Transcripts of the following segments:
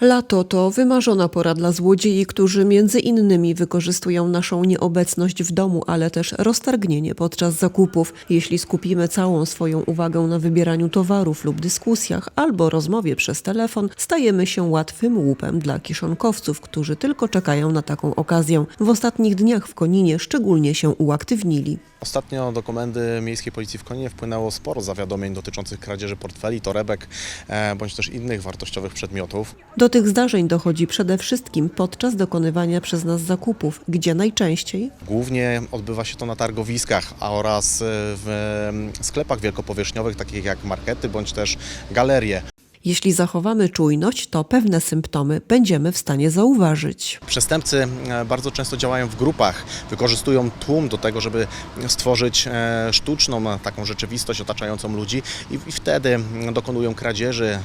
Lato to wymarzona pora dla złodziei, którzy między innymi wykorzystują naszą nieobecność w domu, ale też roztargnienie podczas zakupów. Jeśli skupimy całą swoją uwagę na wybieraniu towarów lub dyskusjach albo rozmowie przez telefon, stajemy się łatwym łupem dla kiszonkowców, którzy tylko czekają na taką okazję. W ostatnich dniach w Koninie szczególnie się uaktywnili. Ostatnio do Komendy Miejskiej Policji w Koninie wpłynęło sporo zawiadomień dotyczących kradzieży portfeli, torebek e, bądź też innych wartościowych przedmiotów. Do tych zdarzeń dochodzi przede wszystkim podczas dokonywania przez nas zakupów, gdzie najczęściej Głównie odbywa się to na targowiskach a oraz e, w sklepach wielkopowierzchniowych, takich jak markety bądź też galerie. Jeśli zachowamy czujność, to pewne symptomy będziemy w stanie zauważyć. Przestępcy e, bardzo często działają w grupach, wykorzystują tłum do tego, żeby stworzyć e, sztuczną e, taką rzeczywistość otaczającą ludzi i, wtedy dokonują kradzieży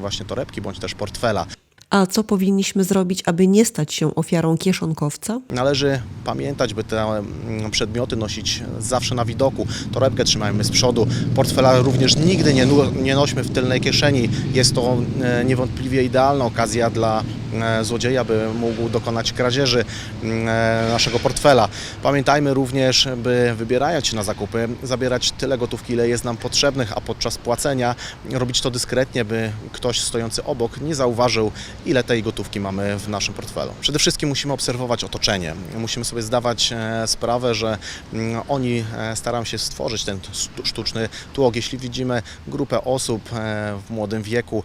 właśnie torebki bądź też portfela. A co powinniśmy zrobić, aby nie stać się ofiarą kieszonkowca? Należy pamiętać, by te mm, przedmioty nosić zawsze na widoku. Torebkę trzymajmy z przodu, portfela również nigdy nie, nie nośmy w tylnej kieszeni. Jest to e, niewątpliwie idealna okazja dla złodzieja, by mógł dokonać kradzieży e, naszego portfela. Pamiętajmy również, by wybierając się na zakupy, zabierać tyle gotówki, ile jest nam potrzebnych, a podczas płacenia robić to dyskretnie, by ktoś stojący obok nie zauważył, ile tej gotówki mamy w naszym portfelu. Przede wszystkim musimy obserwować otoczenie. Musimy sobie zdawać e, sprawę, że oni e, starają się stworzyć ten sztuczny tłok. Jeśli widzimy grupę osób e, w młodym wieku,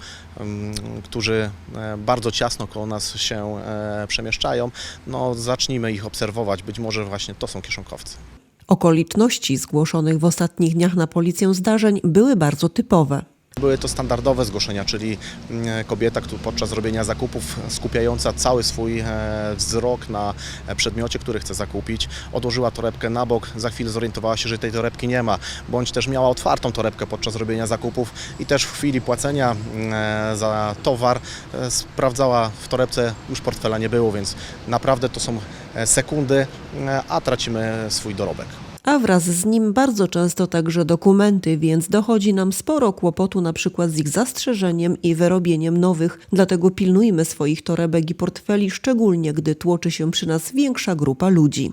którzy e, bardzo ciasno koło nas się e, przemieszczają, no zacznijmy ich obserwować. Być może właśnie to są kieszonkowcy. Okoliczności zgłoszonych w ostatnich dniach na policję zdarzeń były bardzo typowe. Były to standardowe zgłoszenia, czyli mm, kobieta, która podczas robienia zakupów skupiająca cały swój e, wzrok na e, przedmiocie, który chce zakupić, odłożyła torebkę na bok, za chwilę zorientowała się, że tej torebki nie ma, bądź też miała otwartą torebkę podczas robienia zakupów i też w chwili płacenia mm, e, za towar sprawdzała w torebce, już portfela nie było, więc naprawdę to są sekundy, e, a tracimy swój dorobek. A wraz z nim bardzo często także dokumenty, więc dochodzi nam sporo kłopotu na przykład z ich zastrzeżeniem i wyrobieniem nowych. Dlatego pilnujmy swoich torebek i portfeli, szczególnie gdy tłoczy się przy nas większa grupa ludzi.